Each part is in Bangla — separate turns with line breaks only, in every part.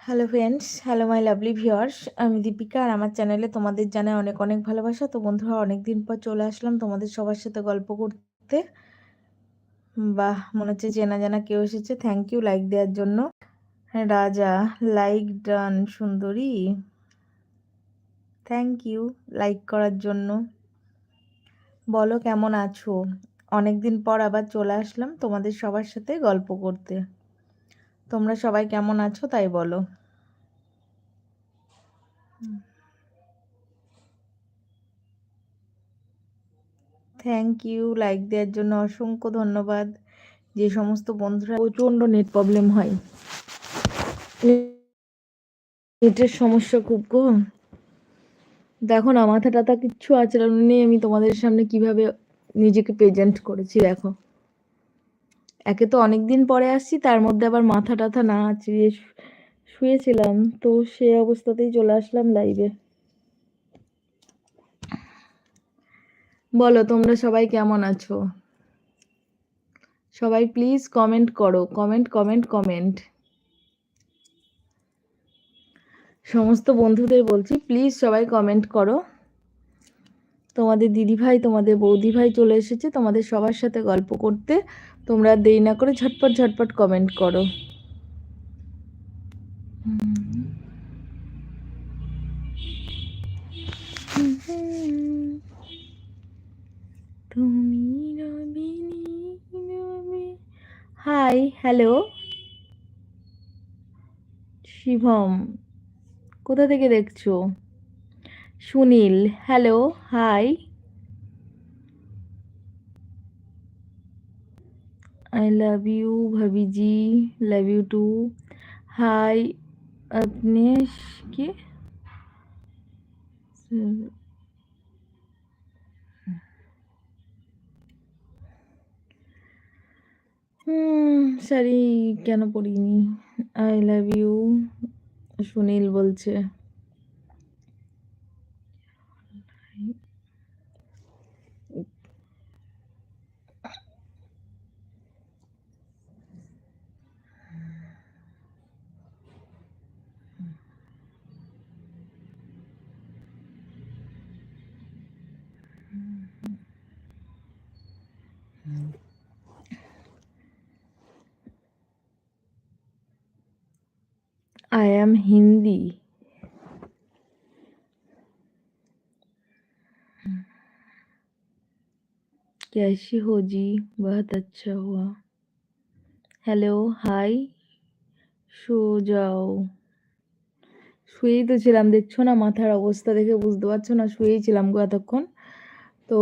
Hello friends hello my lovely viewers আমি দীপিকা আর আমার চ্যানেলে তোমাদের জানাই অনেক অনেক ভালোবাসা। তো বন্ধুরা অনেক দিন পর চলে আসলাম তোমাদের সবার সাথে গল্প করতে। বাহ, মনে হচ্ছে চেনা জানা কেউ এসেছে। থ্যাংক ইউ লাইক দেওয়ার জন্য। রাজা লাইক ডান সুন্দরী। থ্যাংক ইউ লাইক করার জন্য। বলো, কেমন আছো? অনেক দিন পর আবার চলে আসলাম তোমাদের সবার সাথে গল্প করতে। তোমরা সবাই কেমন আছো তাই বলো। থ্যাংক ইউ লাইক দেওয়ার জন্য অসংখ্য ধন্যবাদ। যে সমস্ত বন্ধুরা প্রচণ্ড নেট প্রবলেম হয়। নেটের সমস্যা খুব গো। দেখো না মাথা টাথা কিচ্ছু আচরণ নেই। আমি তোমাদের সামনে কীভাবে নিজেকে প্রেজেন্ট করেছি, দেখো। একে তো অনেকদিন পরে আসছি, তার মধ্যে আবার মাথা টাথা না আছড়িয়ে শুয়েছিলাম, তো সে অবস্থাতেই চলে আসলাম লাইভে বলো, তোমরা সবাই কেমন আছো? সবাই প্লিজ কমেন্ট করো কমেন্ট কমেন্ট কমেন্ট সমস্ত বন্ধুদের বলছি প্লিজ সবাই কমেন্ট করো। তোমাদের দিদিভাই তোমাদের বৌদিভাই চলে এসেছে, তোমাদের সবার সাথে গল্প করতে। তোমরা দেরি না করে ঝটপট ঝটপট কমেন্ট করো। হাই হ্যালো শিভম, কোথা থেকে দেখছ? Sunil hello hi I love you भाभी जी लव यू टू हाय अपने के শাড়ি কেন পরিনি আই লাভ ইউ সুনীল বলছে I am Hindi. कैसी हो जी बहुत अच्छा हुआ হ্যালো হাই শো যাও শুয়েই তো ছিলাম দেখছো না মাথার অবস্থা দেখে বুঝতে পারছো না শুয়েই ছিলাম গো এতক্ষণ তো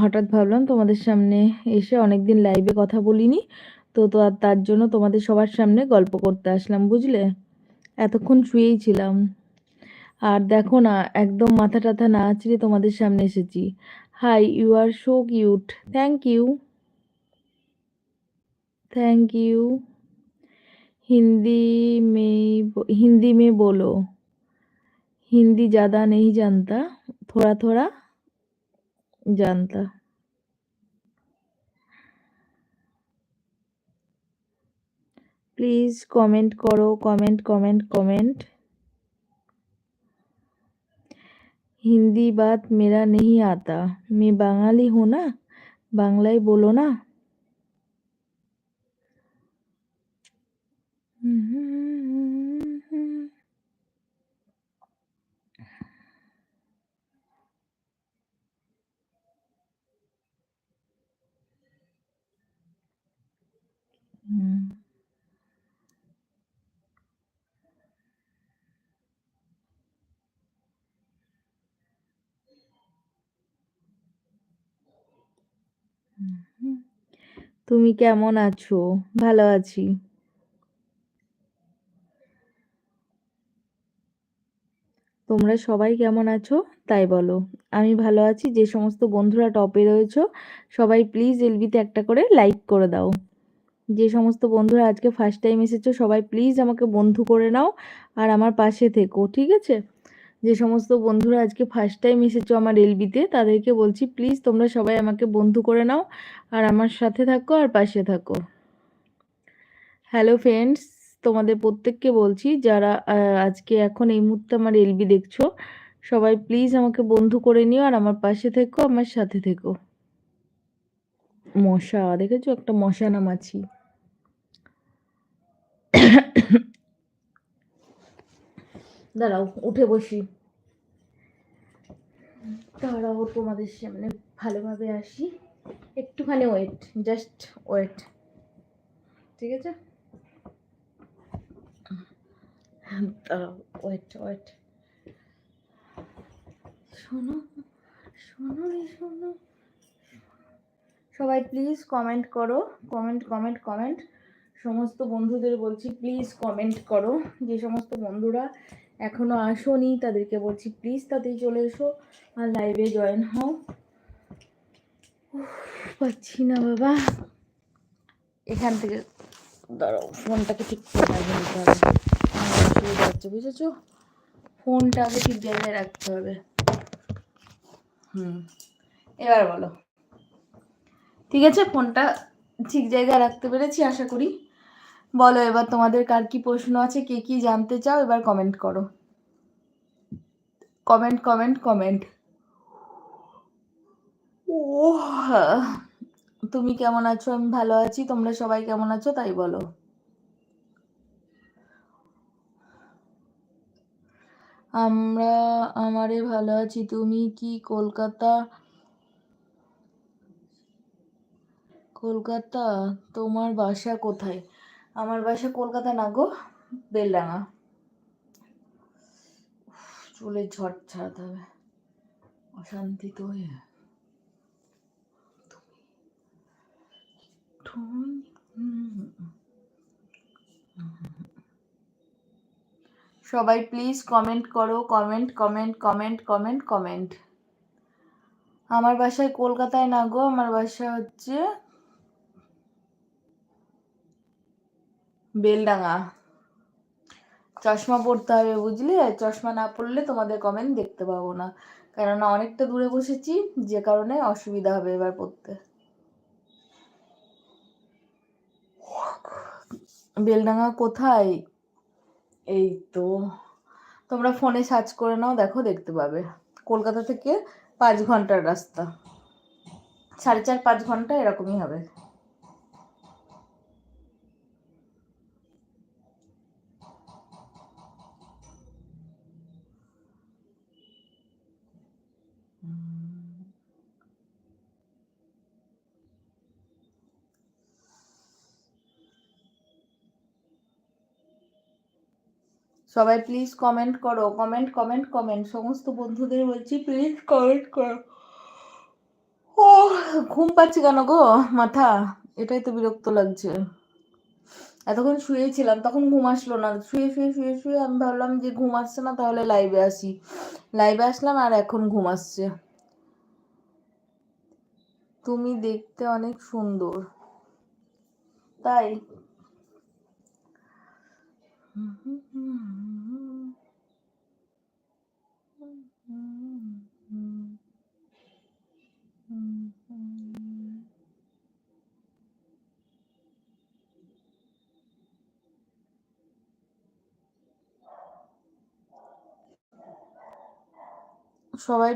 হঠাৎ ভাবলাম তোমাদের সামনে এসে অনেকদিন লাইভে কথা বলিনি তো তো আর তার জন্য তোমাদের সবার সামনে গল্প করতে আসলাম বুঝলে এতক্ষণ শুয়েই ছিলাম আর দেখো না একদম মাথা টাথা না আছড়ে তোমাদের সামনে এসেছি hi you are so cute thank you thank you Hindi মে হিন্দি মে বলো হিন্দি ज़्यादा नहीं जानता थोड़ा थोड़ा जानता প্লিজ কমেন্ট করো কমেন্ট কমেন্ট কমেন্ট হিন্দি বাত মেরা নেই আতা। মে বাঙালি হো না? বাংলায় বলো না? হুম। তুমি কেমন আছো? ভালো আছি। তোমরা সবাই কেমন আছো? তাই বলো। আমি ভালো আছি। যে সমস্ত বন্ধুরা টপে রয়েছো, সবাই প্লিজ এলবিতে একটা করে লাইক করে দাও। যে সমস্ত বন্ধুরা আজকে ফার্স্ট টাইম এসেছ, সবাই প্লিজ আমাকে বন্ধু করে নাও আর আমার পাশে থেকো, ঠিক আছে? যে সমস্ত বন্ধুরা আজকে ফার্স্ট টাইম এসেছ আমার এলবিতে তাদেরকে বলছি প্লিজ তোমরা সবাই আমাকে বন্ধু করে নাও আর আমার সাথে থাকো আর পাশে থাকো। হ্যালো ফ্রেন্ডস তোমাদের প্রত্যেককে বলছি, যারা আজকে এখন এই মুহূর্তে আমার এলবি দেখছ, সবাই প্লিজ আমাকে বন্ধু করে নিও আর আমার পাশে থেকো, আমার সাথে থেকো। মশা, দেখেছ একটা মশা নামাছি দাঁড়াও, উঠে বসি। দাঁড়াও, তোমাদের সামনে ভালোভাবে আসি। একটুখানি ওয়েট জাস্ট ওয়েট ঠিক আছে? দাঁড়াও ওয়েট ওয়েট শোনো শোনো শোনো। সবাই প্লিজ কমেন্ট করো কমেন্ট কমেন্ট কমেন্ট সমস্ত বন্ধুদের বলছি প্লিজ কমেন্ট করো। যে সমস্ত বন্ধুরা এখনও আসোনি, তাদেরকে বলছি প্লিজ তাদের চলে এসো আর লাইভে জয়েন হও। পাচ্ছি না বাবা। এখান থেকে দাঁড়াও, ফোনটাকে ঠিক হবে। অসুবিধা হচ্ছে, বুঝেছ? ফোনটা আগে ঠিক জায়গায় রাখতে হবে। হুম, এবার বলো। ঠিক আছে, ফোনটা ঠিক জায়গায় রাখতে পেরেছি, আশা করি। বলো, এবার তোমাদের কার কি প্রশ্ন আছে, কে কি জানতে চাও, এবার কমেন্ট করো। কমেন্ট কমেন্ট কমেন্ট ও তুমি কেমন আছো? আমি ভালো আছি, তোমরা সবাই কেমন আছো, তাই বলো। আমরা, আমারে ভালো আছি, তুমি কি কলকাতা? কলকাতা, তোমার বাসা কোথায়? আমার বাসা কলকাতা না গো বেলডাঙা চুলে ঝড় ছাড়াতে হবে। অশান্তি তো সবাই প্লিজ কমেন্ট করো comment comment comment comment comment আমার বাসায় কলকাতায় না গো, আমার বাসা হচ্ছে বেলডাঙা চশমা পড়তে হবে বুঝলে? চশমা না পড়লে তোমাদের কমেন্ট দেখতে পাবো না। কেননা অনেকটা দূরে বসেছি, যে কারণে অসুবিধা হবে এবার পড়তে। বেলডাঙা কোথায়? এই তো, তোমরা ফোনে সার্চ করে নাও, দেখো দেখতে পাবে। কলকাতা থেকে পাঁচ ঘণ্টার রাস্তা। সাড়ে চার পাঁচ ঘণ্টা এরকমই হবে। সবাই প্লিজ কমেন্ট করো কমেন্ট কমেন্ট কমেন্ট সমস্ত বন্ধুদের বলছি প্লিজ কমেন্ট করো। ও ঘুম পাচ্ছে কেন গো? মাথা, এটাই তো বিরক্ত লাগছে। এতক্ষণ শুয়েছিলাম, তখন ঘুম আসলো না। শুয়ে শুয়ে শুয়ে শুয়ে আমি ভাবলাম যে ঘুম আসছে না, তাহলে লাইভে আসি। লাইভে আসলাম আর এখন ঘুম আসছে। তুমি দেখতে অনেক সুন্দর। তাই সবাই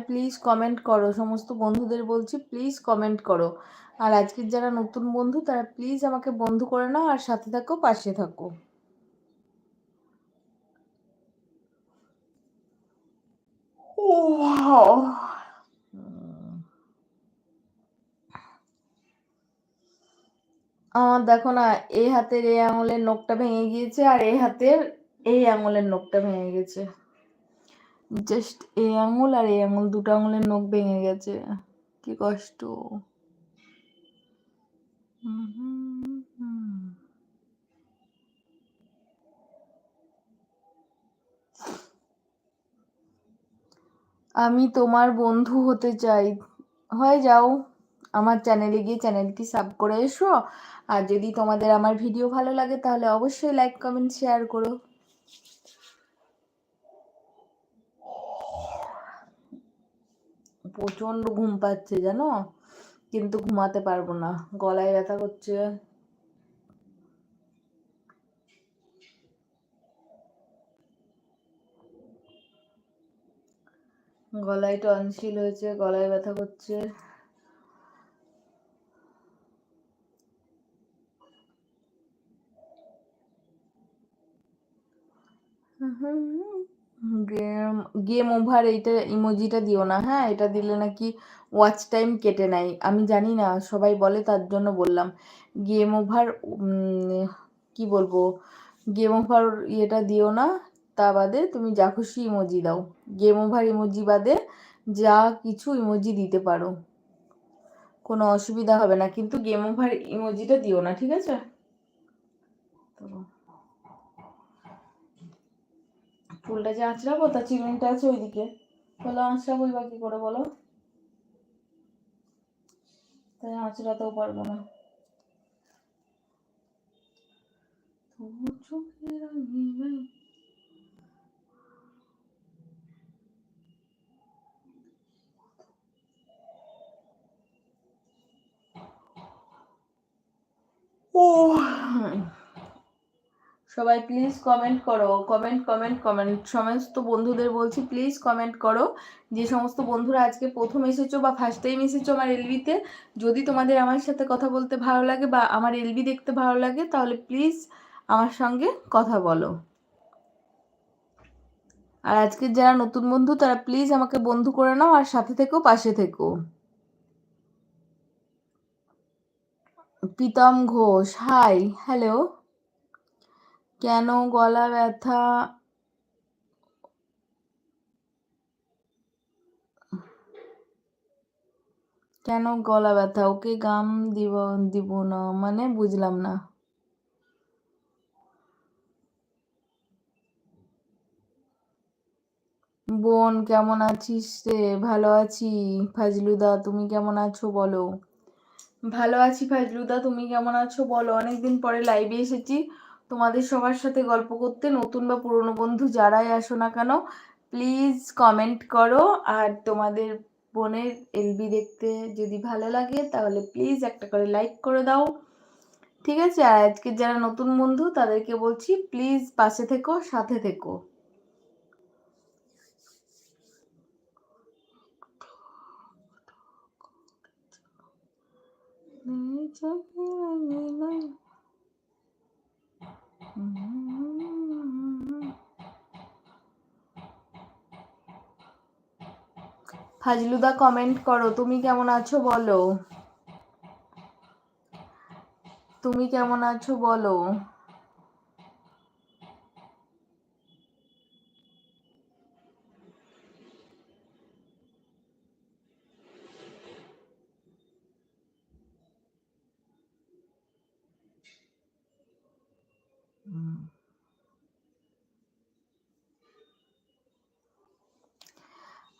প্লিজ কমেন্ট করো, সমস্ত বন্ধুদের বলছি প্লিজ কমেন্ট করো। আর আজকের যারা নতুন বন্ধু, তারা প্লিজ আমাকে বন্ধু করে নাও, আর সাথে থাকো, পাশে থাকো। আমার দেখো না এই হাতের এই আঙুলের নখটা ভেঙে গিয়েছে আর এই হাতের এই আঙুলের নখটা ভেঙে গেছে। জাস্ট এই আঙুল আর এই আঙুল, দুটো আঙুলের নখ ভেঙে গেছে। কি কষ্ট। আমি তোমার বন্ধু হতে চাই। হয়ে যাও, আমার চ্যানেলে গিয়ে চ্যানেলটি সাব করে এসো। আর যদি তোমাদের আমার ভিডিও ভালো লাগে, তাহলে অবশ্যই লাইক কমেন্ট শেয়ার করো। প্রচণ্ড ঘুম পাচ্ছে জানো, কিন্তু ঘুমাতে পারব না। গলায় ব্যথা করছে। গলায় টনসিল হয়েছে, গলায় ব্যথা করছে। গেম গেম ওভার এইটা ইমোজিটা দিও না। হ্যাঁ এটা দিলে নাকি ওয়াচ টাইম কেটে নেয়। আমি জানি না, সবাই বলে তার জন্য বললাম। গেম ওভার কি বলব? গেম ওভার ইয়েটা দিও না। তা বাদে তুমি যা খুশি ইমোজি দাও। গেম ওভার ইমোজি বাদে যা কিছু ইমোজি দিতে পারো। কোনো অসুবিধা হবে না, কিন্তু গেম ওভার ইমোজিটা দিও না, ঠিক আছে? ফুলটা যে আঁচড়াবো তা চিমেন্টটা আছে ওইদিকে। বলো আঁচড়াবো বা কি করে বলো? তাই আঁচড়াতেও পারব না। চোখের ও সবাই প্লিজ কমেন্ট করো কমেন্ট কমেন্ট কমেন্ট সমস্ত বন্ধুদের বলছি প্লিজ কমেন্ট করো। যে সমস্ত বন্ধুরা আজকে প্রথম এসেছ বা ফার্স্ট টাইম এসেছ আমার এলবিতে যদি তোমাদের আমার সাথে কথা বলতে ভালো লাগে বা আমার এলবি দেখতে ভালো লাগে, তাহলে প্লিজ আমার সঙ্গে কথা বলো। আর আজকের যারা নতুন বন্ধু, তারা প্লিজ আমাকে বন্ধু করে নাও আর সাথে থেকো, পাশে থেকো। প্রীতম ঘোষ হাই হ্যালো কেন গলা ব্যথা? কেন গলা ব্যথা? ওকে গাম দিব দিব না মানে বুঝলাম না। বোন, কেমন আছিস রে? ভালো আছি। ফাজলুদা, তুমি কেমন আছো বলো? ভালো আছি ফাজলুদা তুমি কেমন আছো? বলো, অনেকদিন পরে লাইভে এসেছি। তোমাদের সবার সাথে গল্প করতে নতুন বা পুরনো বন্ধু যারাই আসো না কেন প্লিজ কমেন্ট করো। আর তোমাদের বোনের এলবি দেখতে যদি ভালো লাগে, তাহলে প্লিজ একটা করে লাইক করে দাও। ঠিক আছে? আর আজকে যারা নতুন বন্ধু, তাদেরকে বলছি প্লিজ পাশে থেকো, সাথে থেকো। ফাজলুদা কমেন্ট করো। তুমি কেমন আছো বলো? তুমি কেমন আছো বলো?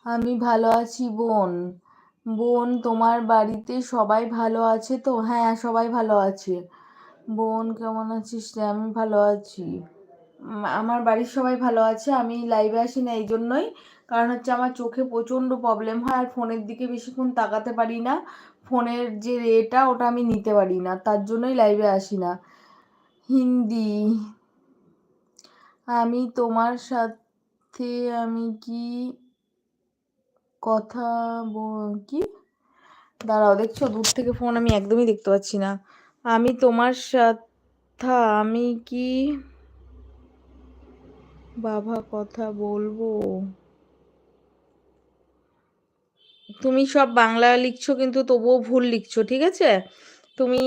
আমি ভালো আছি, বোন। বোন, তোমার বাড়িতে সবাই ভালো আছে তো? হ্যাঁ সবাই ভালো আছে। বোন, কেমন আছিস রে? আমি ভালো আছি। আমার বাড়ির সবাই ভালো আছে, আমি লাইভে আসি না এই জন্যই। কারণ হচ্ছে আমার চোখে প্রচণ্ড প্রবলেম হয়, আর ফোনের দিকে বেশিক্ষণ তাকাতে পারি না। ফোনের যে রেটা, ওটা আমি নিতে পারি না, তার জন্যই লাইভে আসি না। হিন্দি। আমি তোমার সাথে, আমি কি কথা কি? দাঁড়াও, দেখছ? দূর থেকে ফোন আমি একদমই দেখতে পাচ্ছি না। আমি তোমার সাথে, আমি কি বাবা কথা বলব? তুমি সব বাংলা লিখছো, কিন্তু তবুও ভুল লিখছো, ঠিক আছে? তুমি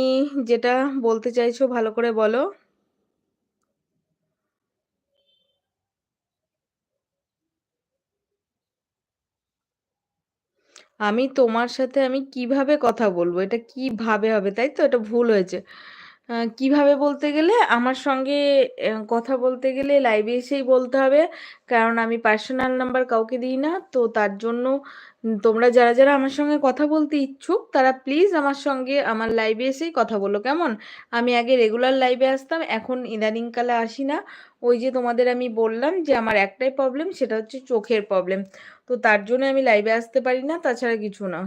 যেটা বলতে চাইছো, ভালো করে বলো। আমি তোমার সাথে আমি কীভাবে কথা বলব? এটা কীভাবে হবে? তাই তো? এটা ভুল হয়েছে। কীভাবে বলতে গেলে? আমার সঙ্গে কথা বলতে গেলে লাইভে এসেই বলতে হবে। কারণ আমি পার্সোনাল নাম্বার কাউকে দিই না। তো তার জন্য তোমরা যারা যারা আমার সঙ্গে কথা বলতে ইচ্ছুক, তারা প্লিজ আমার সঙ্গে আমার লাইভে এসেই কথা বলো। কেমন? আমি আগে রেগুলার লাইভে আসতাম। এখন ইদানিংকালে আসি না। ওই যে তোমাদের আমি বললাম যে আমার একটাই প্রবলেম সেটা হচ্ছে চোখের প্রবলেম তো তার জন্য আমি লাইভে আসতে পারি না, তাছাড়া কিছু না।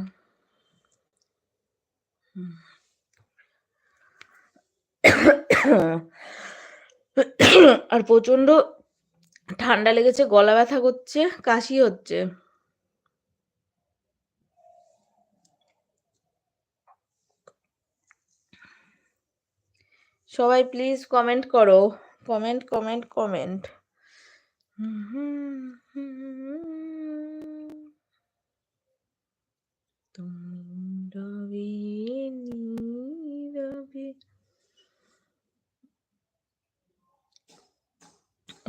আর প্রচণ্ড ঠান্ডা লেগেছে, গলা ব্যথা করছে, কাশি হচ্ছে। সবাই প্লিজ কমেন্ট করো। কমেন্ট কমেন্ট কমেন্ট হুম হুম হুম। তুমি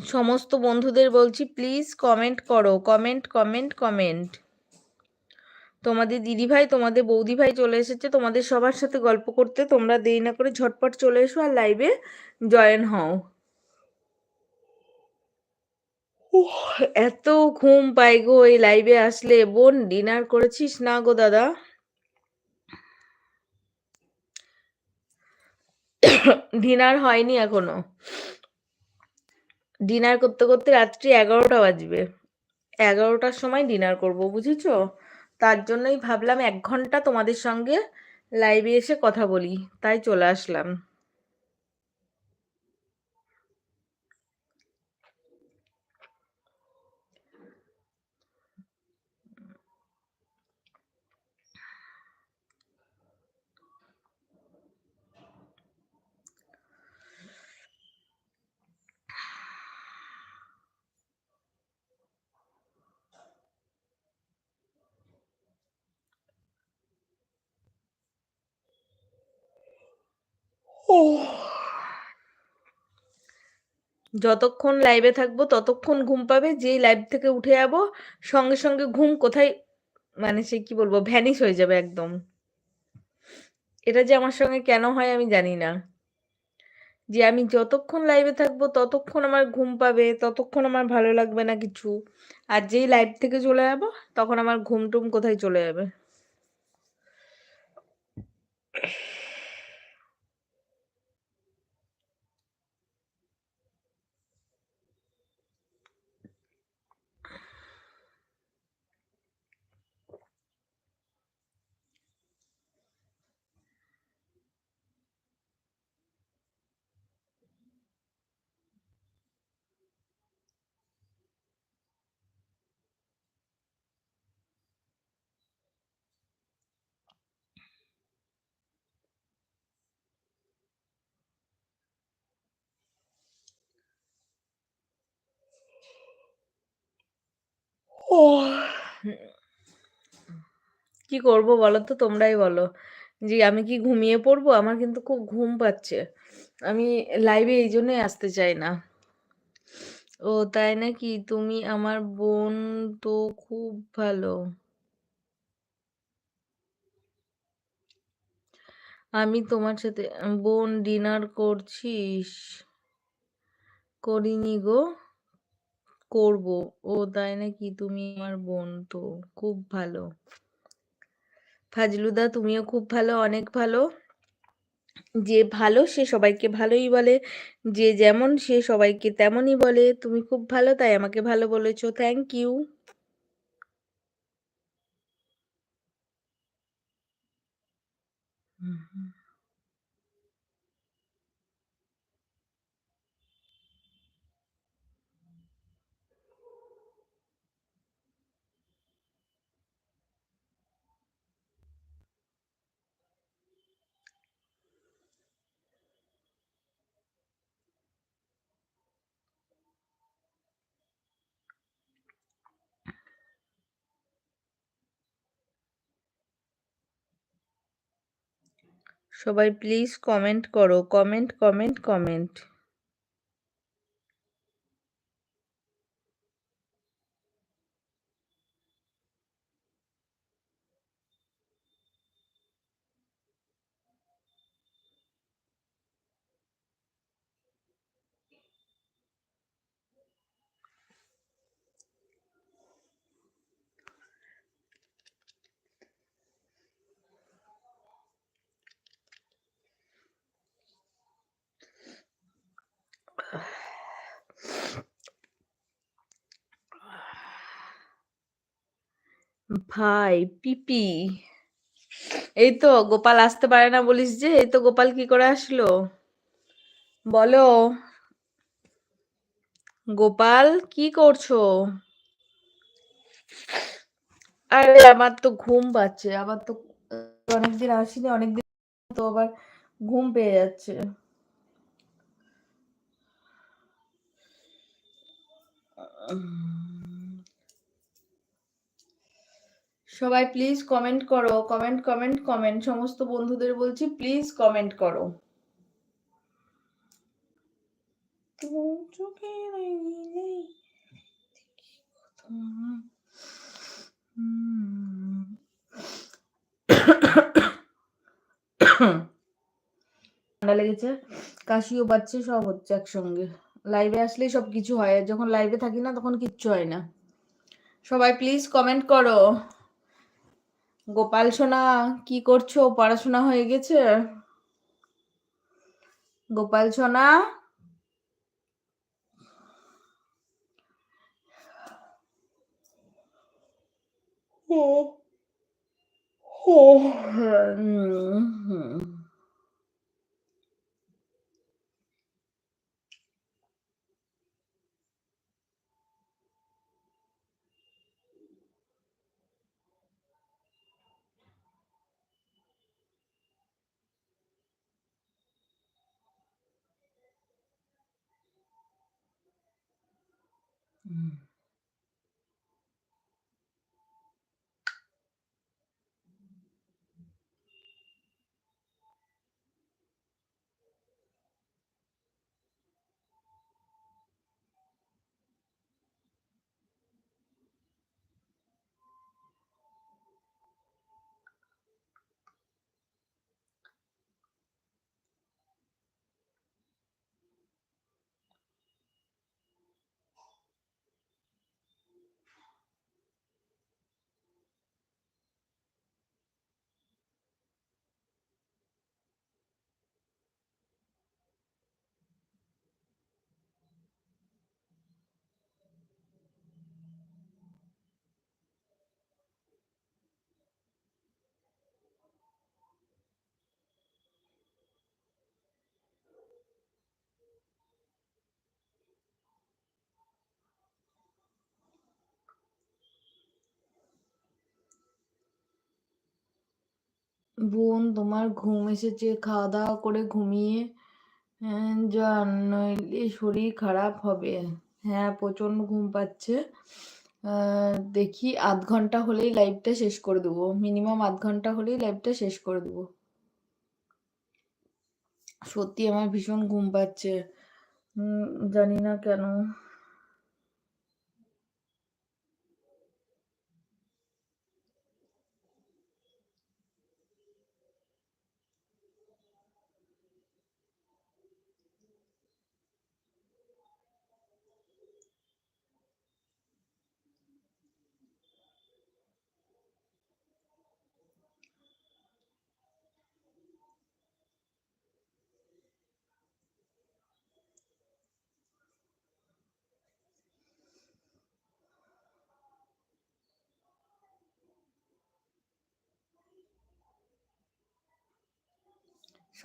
সমস্ত বন্ধুদের বলছি প্লিজ কমেন্ট করো। কমেন্ট কমেন্ট কমেন্ট তোমাদের দিদিভাই, তোমাদের বৌদিভাই চলে এসেছে। তোমাদের সবার সাথে গল্প করতে তোমরা দেরি না করে ঝটপট চলে এসো আর লাইভে জয়েন হও। এত ঘুম পাই গো এই লাইভে আসলে। বোন ডিনার করেছিস না গো, দাদা? ডিনার হয়নি এখনও। ডিনার করতে করতে রাত্রি এগারোটা বাজবে। এগারোটার সময় ডিনার করব, বুঝেছ? তার জন্যই ভাবলাম এক ঘণ্টা তোমাদের সঙ্গে লাইভে এসে কথা বলি, তাই চলে আসলাম। যতক্ষণ লাইভে থাকব, ততক্ষণ ঘুম পাবে। যেই লাইভ থেকে উঠে যাব, সঙ্গে সঙ্গে ঘুম কোথায় মানে সে কি বলব ভ্যানিশ হয়ে যাবে একদম। এটা যে আমার সঙ্গে কেন হয় আমি জানি না। যে আমি যতক্ষণ লাইভে থাকব, ততক্ষণ আমার ঘুম পাবে, ততক্ষণ আমার ভালো লাগবে না কিছু। আর যেই লাইভ থেকে চলে যাব, তখন আমার ঘুম টুম কোথায় চলে যাবে? কি করব বলো তো তোমরাই বলো। যে আমি কি ঘুমিয়ে পড়ব? আমার কিন্তু খুব ঘুম পাচ্ছে। আমি লাইভে এই জন্যই আসতে চাই না। ও, তাই নাকি? তুমি আমার বোন তো খুব ভালো। আমি তোমার সাথে, বোন ডিনার করছিস? করিনি গো। করব। ও তাই নাকি তুমি আমার বোন তো খুব ভালো। ফাজলুদা, তুমিও খুব ভালো, অনেক ভালো। যে ভালো সে সবাইকে ভালোই বলে। যে যেমন সে সবাইকে তেমনই বলে। তুমি খুব ভালো, তাই আমাকে ভালো বলেছ। থ্যাংক ইউ সবাই প্লিজ কমেন্ট করো কমেন্ট কমেন্ট কমেন্ট ভাই, পিপি। এই তো গোপাল আসতে পারে না বলিস যে, এই তো গোপাল কি করে আসলো? বলো। গোপাল, কি করছ? আরে, আমার তো ঘুম পাচ্ছে। আমার তো অনেকদিন আসিনি, অনেকদিন তো আবার ঘুম পেয়ে যাচ্ছে। Um... সবাই প্লিজ কমেন্ট করো কমেন্ট কমেন্ট কমেন্ট সমস্ত বন্ধুদের বলছি প্লিজ কমেন্ট করো। ঠান্ডা লেগেছে, কাশিও পাচ্ছে, সব হচ্ছে একসঙ্গে। লাইভে আসলেই সব কিছু হয় যখন লাইভে থাকি না, তখন কিচ্ছু হয় না। সবাই প্লিজ কমেন্ট করো। গোপাল সোনা কি করছ পড়াশোনা হয়ে গেছে গোপাল সোনা ও বোন তোমার ঘুম এসেছে খাওয়া দাওয়া করে ঘুমিয়ে হ্যাঁ, যান নইলে শরীর খারাপ হবে। হ্যাঁ প্রচণ্ড ঘুম পাচ্ছে। দেখি আধ ঘণ্টা হলেই লাইভটা শেষ করে দেবো। মিনিমাম আধ ঘণ্টা হলেই লাইভটা শেষ করে দেবো। সত্যি আমার ভীষণ ঘুম পাচ্ছে। জানি না কেন।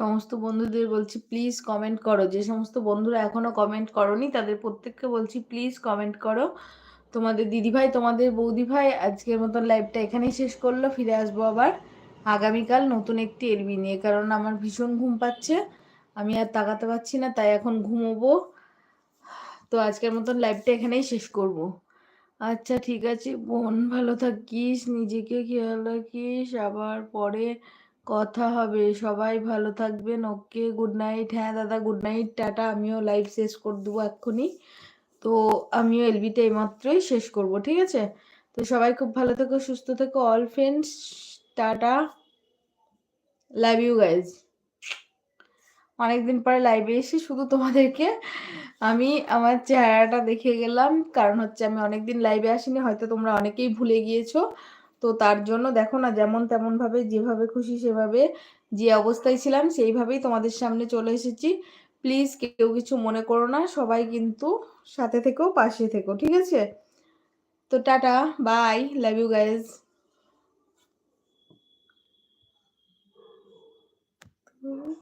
সমস্ত বন্ধুদের বলছি, প্লিজ কমেন্ট করো। যে সমস্ত বন্ধুরা এখনও কমেন্ট করনি, তাদের প্রত্যেককে বলছি, প্লিজ কমেন্ট করো। তোমাদের দিদিভাই, তোমাদের বৌদিভাই, আজকের মতন লাইভটা এখানেই শেষ করল। ফিরে আসব আবার আগামীকাল নতুন একটি এলবি নিয়ে, কারণ আমার ভীষণ ঘুম পাচ্ছে। আমি আর তাকাতে পারছি না, তাই এখন ঘুমোবো। তো আজকের মতন লাইভটা এখানেই শেষ করব। আচ্ছা ঠিক আছে, বোন, ভালো থাকিস, নিজেকে খেয়াল রাখিস, আবার পরে কথা হবে। সবাই ভালো থাকবেন। ওকে গুড নাইট হ্যাঁ দাদা গুড নাইট টাটা। আমিও লাইভ শেষ করে দেবো এক্ষুনি। তো আমিও এলবিটা এইমাত্রই শেষ করব, ঠিক আছে? তো সবাই খুব ভালো থেকো, সুস্থ থেকো all friends tata. Love you guys অনেকদিন পরে লাইভে এসে শুধু তোমাদেরকে আমি আমার চেহারাটা দেখে গেলাম। কারণ হচ্ছে আমি অনেকদিন লাইভে আসিনি, হয়তো তোমরা অনেকেই ভুলে গিয়েছো। তো তার জন্য দেখো না, যেমন তেমন ভাবে যেভাবে খুশি সেভাবে যে অবস্থায় ছিলাম সেইভাবেই তোমাদের সামনে চলে এসেছি। প্লিজ কেউ কিছু মনে করো না, সবাই কিন্তু সাথে থেকেও পাশে থেকো, ঠিক আছে? তো tata bye love you guys